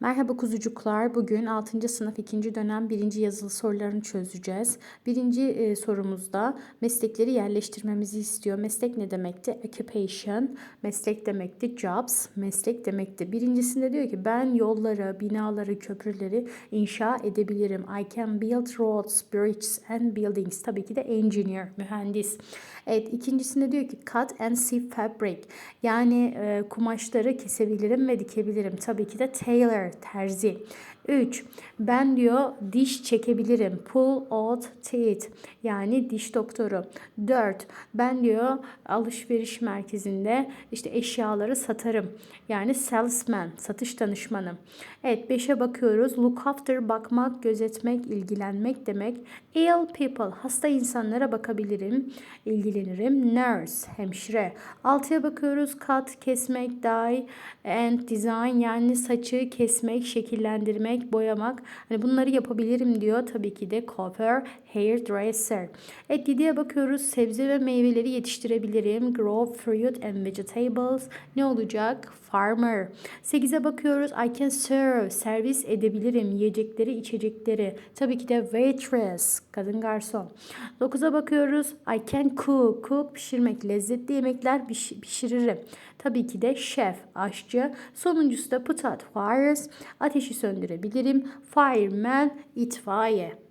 Merhaba kuzucuklar. Bugün 6. sınıf 2. dönem 1. yazılı sorularını çözeceğiz. Birinci e, sorumuzda meslekleri yerleştirmemizi istiyor. Meslek ne demekti? Occupation. Meslek demekti. Jobs. Meslek demekti. Birincisinde diyor ki ben yolları, binaları, köprüleri inşa edebilirim. I can build roads, bridges and buildings. Tabii ki de engineer, mühendis. Evet ikincisinde diyor ki cut and sew fabric. Yani e, kumaşları kesebilirim ve dikebilirim. Tabii ki de tailor, terzi. 3. Ben diyor diş çekebilirim. Pull out teeth. Yani diş doktoru. 4. Ben diyor alışveriş merkezinde işte eşyaları satarım. Yani salesman, satış danışmanı. Evet 5'e bakıyoruz. Look after bakmak, gözetmek, ilgilenmek demek. Ill people, hasta insanlara bakabilirim, ilgilenirim. Nurse, hemşire. 6'ya bakıyoruz. Cut, kesmek, dye and design yani saçı kesmek, şekillendirmek, boyamak. Hani bunları yapabilirim diyor. Tabii ki de cover, hairdresser. Evet 7'ye bakıyoruz. Sebze ve meyveleri yetiştirebilirim. Grow fruit and vegetables. Ne olacak? Farmer. 8'e bakıyoruz. I can serve. Servis edebilirim. Yiyecekleri, içecekleri. Tabii ki de waitress. Kadın garson. 9'a bakıyoruz. I can cook. Cook pişirmek. Lezzetli yemekler pişiririm. Tabii ki de chef. Aşçı. Sonuncusu da put out fires. Ateşi söndürebilirim. Fireman. itfaiye.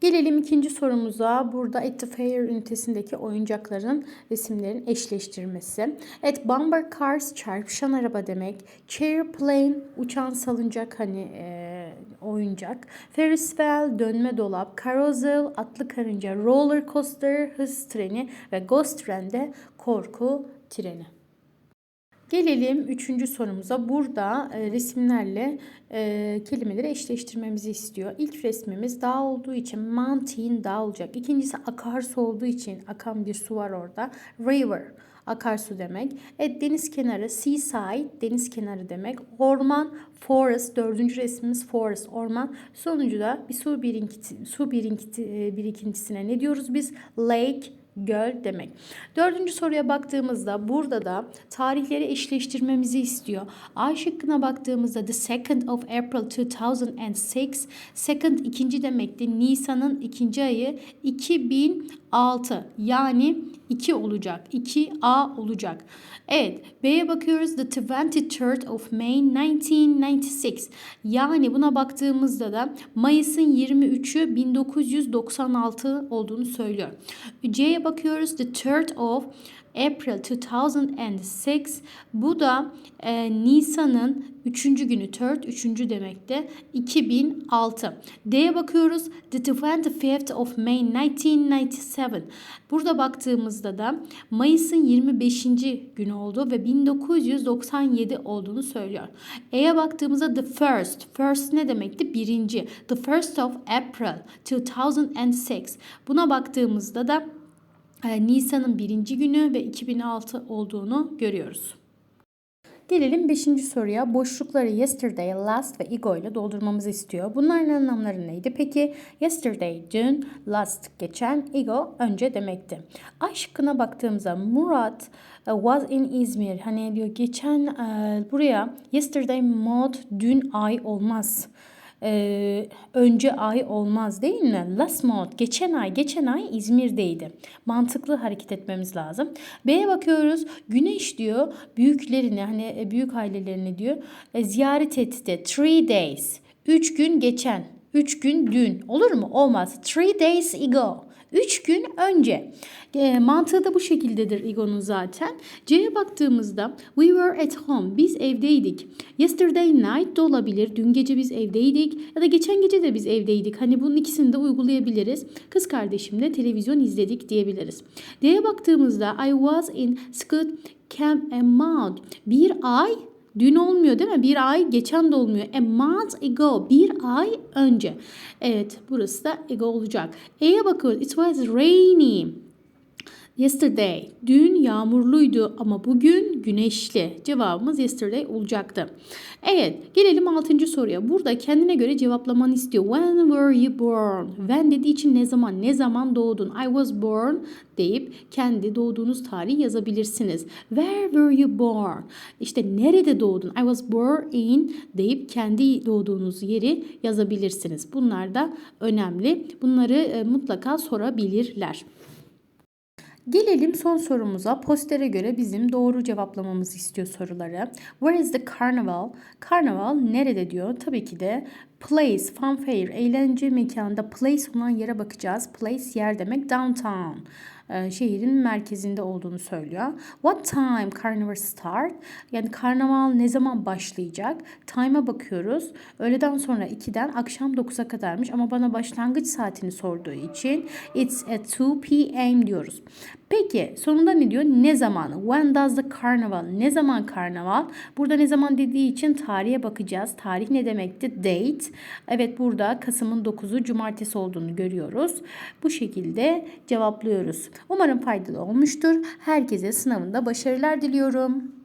Gelelim ikinci sorumuza. Burada at the fair ünitesindeki oyuncakların resimlerin eşleştirmesi. Evet bumper cars çarpışan araba demek. Chair plane uçan salıncak hani e, oyuncak. Ferris wheel dönme dolap. Carousel atlı karınca. Roller coaster hız treni ve ghost train de korku treni. Gelelim üçüncü sorumuza. Burada e, resimlerle e, kelimeleri eşleştirmemizi istiyor. İlk resmimiz dağ olduğu için mountain dağ olacak. İkincisi akarsu olduğu için akan bir su var orada. River akarsu demek. Evet deniz kenarı seaside deniz kenarı demek. Orman forest dördüncü resmimiz forest orman. Sonuncu da bir su birinkiti, su birinkiti, e, birikintisine ne diyoruz biz? Lake göl demek. Dördüncü soruya baktığımızda burada da tarihleri eşleştirmemizi istiyor. A şıkkına baktığımızda the second of April 2006 second ikinci demekti. Nisan'ın ikinci ayı 2006 yani 2 olacak. 2A olacak. Evet B'ye bakıyoruz. The 23rd of May 1996. Yani buna baktığımızda da Mayıs'ın 23'ü 1996 olduğunu söylüyor. C'ye bakıyoruz. The 3rd of April 2006 bu da e, Nisan'ın 3. günü 3 3. demekte 2006. D'ye bakıyoruz. The 25th of May 1997. Burada baktığımızda da Mayıs'ın 25. günü oldu ve 1997 olduğunu söylüyor. E'ye baktığımızda the first. First ne demekti? Birinci. The first of April 2006. Buna baktığımızda da Nisan'ın birinci günü ve 2006 olduğunu görüyoruz. Gelelim 5. soruya. Boşlukları yesterday, last ve ego ile doldurmamızı istiyor. Bunların anlamları neydi? Peki yesterday dün, last geçen, ego önce demekti. A şıkkına baktığımızda Murat e, was in İzmir. Hani diyor geçen e, buraya yesterday mod dün ay olmaz e, önce ay olmaz değil mi? Last month, geçen ay, geçen ay İzmir'deydi. Mantıklı hareket etmemiz lazım. B'ye bakıyoruz. Güneş diyor büyüklerini hani e, büyük ailelerini diyor e, ziyaret etti. Three days. Üç gün geçen. Üç gün dün. Olur mu? Olmaz. Three days ago. 3 gün önce. E, mantığı da bu şekildedir Ego'nun zaten. C'ye baktığımızda we were at home. Biz evdeydik. Yesterday night de olabilir. Dün gece biz evdeydik. Ya da geçen gece de biz evdeydik. Hani bunun ikisini de uygulayabiliriz. Kız kardeşimle televizyon izledik diyebiliriz. D'ye baktığımızda I was in school camp a month. Bir ay Dün olmuyor değil mi? Bir ay geçen de olmuyor. A month ago. Bir ay önce. Evet burası da ago olacak. E'ye bakıyoruz. It was rainy. Yesterday. Dün yağmurluydu ama bugün güneşli. Cevabımız yesterday olacaktı. Evet, gelelim 6. soruya. Burada kendine göre cevaplamanı istiyor. When were you born? When dediği için ne zaman? Ne zaman doğdun? I was born deyip kendi doğduğunuz tarihi yazabilirsiniz. Where were you born? İşte nerede doğdun? I was born in deyip kendi doğduğunuz yeri yazabilirsiniz. Bunlar da önemli. Bunları e, mutlaka sorabilirler. Gelelim son sorumuza. Postere göre bizim doğru cevaplamamızı istiyor soruları. Where is the carnival? Carnival nerede diyor? Tabii ki de place, funfair, eğlence mekanında place olan yere bakacağız. Place yer demek downtown. Ee, şehrin merkezinde olduğunu söylüyor. What time carnival start? Yani karnaval ne zaman başlayacak? Time'a bakıyoruz. Öğleden sonra 2'den akşam 9'a kadarmış ama bana başlangıç saatini sorduğu için it's at 2 p.m. diyoruz. Peki sonunda ne diyor? Ne zaman? When does the carnival? Ne zaman karnaval? Burada ne zaman dediği için tarihe bakacağız. Tarih ne demekti? Date. Evet burada Kasım'ın 9'u cumartesi olduğunu görüyoruz. Bu şekilde cevaplıyoruz. Umarım faydalı olmuştur. Herkese sınavında başarılar diliyorum.